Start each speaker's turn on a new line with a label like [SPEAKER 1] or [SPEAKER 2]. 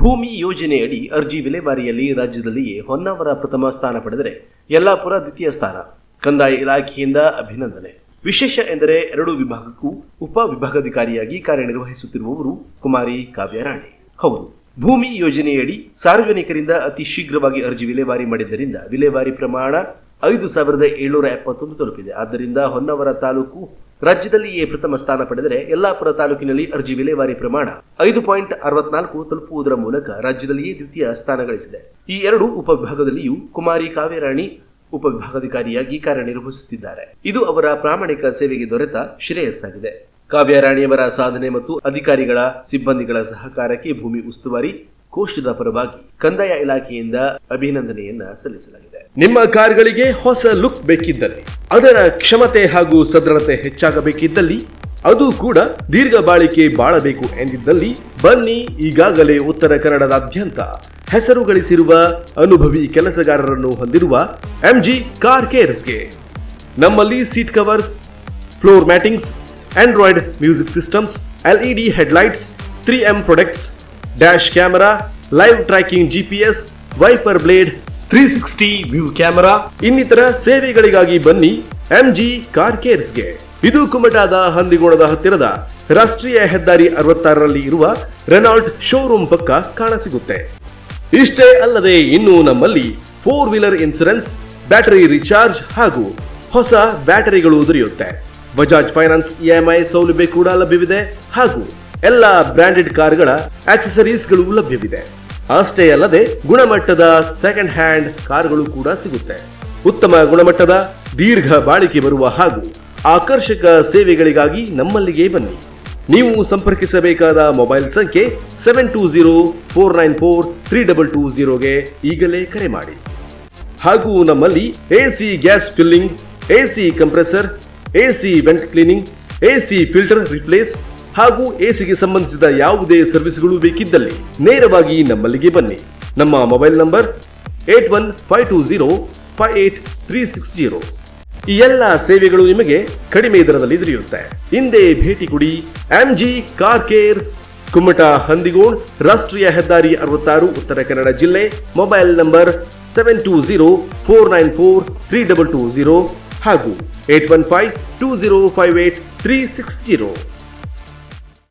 [SPEAKER 1] ಭೂಮಿ ಯೋಜನೆಯಡಿ ಅರ್ಜಿ ವಿಲೇವಾರಿಯಲ್ಲಿ ರಾಜ್ಯದಲ್ಲಿಯೇ ಹೊನ್ನಾವರ ಪ್ರಥಮ ಸ್ಥಾನ ಪಡೆದರೆ ಯಲ್ಲಾಪುರ ದ್ವಿತೀಯ ಸ್ಥಾನ. ಕಂದಾಯ ಇಲಾಖೆಯಿಂದ ಅಭಿನಂದನೆ. ವಿಶೇಷ ಎಂದರೆ ಎರಡು ವಿಭಾಗಕ್ಕೂ ಉಪ ವಿಭಾಗಾಧಿಕಾರಿಯಾಗಿ ಕಾರ್ಯನಿರ್ವಹಿಸುತ್ತಿರುವವರು ಕುಮಾರಿ ಕಾವ್ಯರಾಣಿ ಹೌದು, ಭೂಮಿ ಯೋಜನೆಯಡಿ ಸಾರ್ವಜನಿಕರಿಂದ ಅತಿ ಶೀಘ್ರವಾಗಿ ಅರ್ಜಿ ವಿಲೇವಾರಿ ಮಾಡಿದ್ದರಿಂದ ವಿಲೇವಾರಿ ಪ್ರಮಾಣ ಐದು ಸಾವಿರದ ಏಳ್ನೂರ ಎಪ್ಪತ್ತೊಂದು ತಲುಪಿದೆ. ಆದ್ದರಿಂದ ಹೊನ್ನಾವರ ತಾಲೂಕು ರಾಜ್ಯದಲ್ಲಿಯೇ ಪ್ರಥಮ ಸ್ಥಾನ ಪಡೆದರೆ ಯಲ್ಲಾಪುರ ತಾಲೂಕಿನಲ್ಲಿ ಅರ್ಜಿ ವಿಲೇವಾರಿ ಪ್ರಮಾಣ ಐದು ಪಾಯಿಂಟ್ ಅರವತ್ನಾಲ್ಕು ತಲುಪುವುದರ ಮೂಲಕ ರಾಜ್ಯದಲ್ಲಿಯೇ ದ್ವಿತೀಯ ಸ್ಥಾನ ಗಳಿಸಿದೆ. ಈ ಎರಡು ಉಪವಿಭಾಗದಲ್ಲಿಯೂ ಕುಮಾರಿ ಕಾವ್ಯರಾಣಿ ಉಪವಿಭಾಗಾಧಿಕಾರಿಯಾಗಿ ಕಾರ್ಯನಿರ್ವಹಿಸುತ್ತಿದ್ದಾರೆ. ಇದು ಅವರ ಪ್ರಾಮಾಣಿಕ ಸೇವೆಗೆ ದೊರೆತ ಶ್ರೇಯಸ್ಸಾಗಿದೆ. ಕಾವ್ಯರಾಣಿಯವರ ಸಾಧನೆ ಮತ್ತು ಅಧಿಕಾರಿಗಳ, ಸಿಬ್ಬಂದಿಗಳ ಸಹಕಾರಕ್ಕೆ ಭೂಮಿ ಉಸ್ತುವಾರಿ ಕೋಷ್ಟದ ಪರವಾಗಿ ಕಂದಾಯ ಇಲಾಖೆಯಿಂದ ಅಭಿನಂದನೆಯನ್ನ ಸಲ್ಲಿಸಲಾಗಿದೆ. ನಿಮ್ಮ ಕಾರ್ಗಳಿಗೆ ಹೊಸ ಲುಕ್ ಬೇಕಿದ್ದಲ್ಲಿ, ಅದರ ಕ್ಷಮತೆ ಹಾಗೂ ಸದೃಢತೆ ಹೆಚ್ಚಾಗಬೇಕಿದ್ದಲ್ಲಿ, ಅದು ಕೂಡ ದೀರ್ಘ ಬಾಳಿಕೆ ಬಾಳಬೇಕು ಎಂದಿದ್ದಲ್ಲಿ, ಬನ್ನಿ ಈಗಾಗಲೇ ಉತ್ತರ ಕನ್ನಡದಾದ್ಯಂತ ಹೆಸರು ಗಳಿಸಿರುವ ಅನುಭವಿ ಕೆಲಸಗಾರರನ್ನು ಹೊಂದಿರುವ ಎಂಜಿ ಕಾರ್ ಕೇರ್ಸ್ಗೆ ನಮ್ಮಲ್ಲಿ seat covers, floor mattings android music systems LED headlights three M products dash camera live tracking GPS wiper blade three sixty view camera ಇನ್ನಿತರ ಸೇವೆಗಳಿಗಾಗಿ ಬನ್ನಿ ಎಂಜಿ ಕಾರ್ ಕೇರ್ಸ್ಗೆ ಇದು ಕುಮಟಾದ ಹಂದಿಗೋಣದ ಹತ್ತಿರದ ರಾಷ್ಟ್ರೀಯ ಹೆದ್ದಾರಿ ಅರವತ್ತಾರರಲ್ಲಿ ಇರುವ ರೆನಾಲ್ಟ್ ಶೋರೂಮ್ ಪಕ್ಕ ಕಾಣಸಿಗುತ್ತೆ. ಇಷ್ಟೇ ಅಲ್ಲದೆ ಇನ್ನು ನಮ್ಮಲ್ಲಿ four wheeler insurance battery recharge ಹಾಗೂ ಹೊಸ ಬ್ಯಾಟರಿಗಳು ದೊರೆಯುತ್ತೆ. ಬಜಾಜ್ ಫೈನಾನ್ಸ್ ಇಎಂಐ ಸೌಲಭ್ಯ ಕೂಡ ಲಭ್ಯವಿದೆ ಹಾಗೂ ಎಲ್ಲ ಬ್ರಾಂಡೆಡ್ ಕಾರ್ಗಳ ಆಕ್ಸೆಸರೀಸ್ಗಳು ಲಭ್ಯವಿದೆ. ಅಷ್ಟೇ ಅಲ್ಲದೆ ಗುಣಮಟ್ಟದ ಸೆಕೆಂಡ್ ಹ್ಯಾಂಡ್ ಕಾರ್ಗಳು ಕೂಡ ಸಿಗುತ್ತೆ. ಉತ್ತಮ ಗುಣಮಟ್ಟದ ದೀರ್ಘ ಬಾಳಿಕೆ ಬರುವ ಹಾಗೂ ಆಕರ್ಷಕ ಸೇವೆಗಳಿಗಾಗಿ ನಮ್ಮಲ್ಲಿಗೆ ಬನ್ನಿ. ನೀವು ಸಂಪರ್ಕಿಸಬೇಕಾದ ಮೊಬೈಲ್ ಸಂಖ್ಯೆ seven two zero four nine four three double two ಝೀರೋಗೆ ಈಗಲೇ ಕರೆ ಮಾಡಿ. ಹಾಗೂ ನಮ್ಮಲ್ಲಿ AC gas filling, AC compressor, AC vent cleaning, AC filter replace ಹಾಗೂ ಎಸಿಗೆ ಸಂಬಂಧಿಸಿದ ಯಾವುದೇ ಸರ್ವಿಸ್ಗಳು ಬೇಕಿದ್ದಲ್ಲಿ ನೇರವಾಗಿ ನಮ್ಮಲ್ಲಿಗೆ ಬನ್ನಿ. ನಮ್ಮ mobile number eight one five two zero five eight three six zero. ಈ ಎಲ್ಲ ಸೇವೆಗಳು ನಿಮಗೆ ಕಡಿಮೆ ದರದಲ್ಲಿ ದೊರೆಯುತ್ತೆ. ಹಿಂದೆ ಭೇಟಿ ಕೊಡಿ. MG car cares Kumta Handigod ರಾಷ್ಟ್ರೀಯ ಹೆದ್ದಾರಿ ಅರವತ್ತಾರು, ಉತ್ತರ ಕನ್ನಡ ಜಿಲ್ಲೆ, mobile number seven two zero four nine four three double two zero ಹಾಗೂ eight one five two zero five eight three six zero.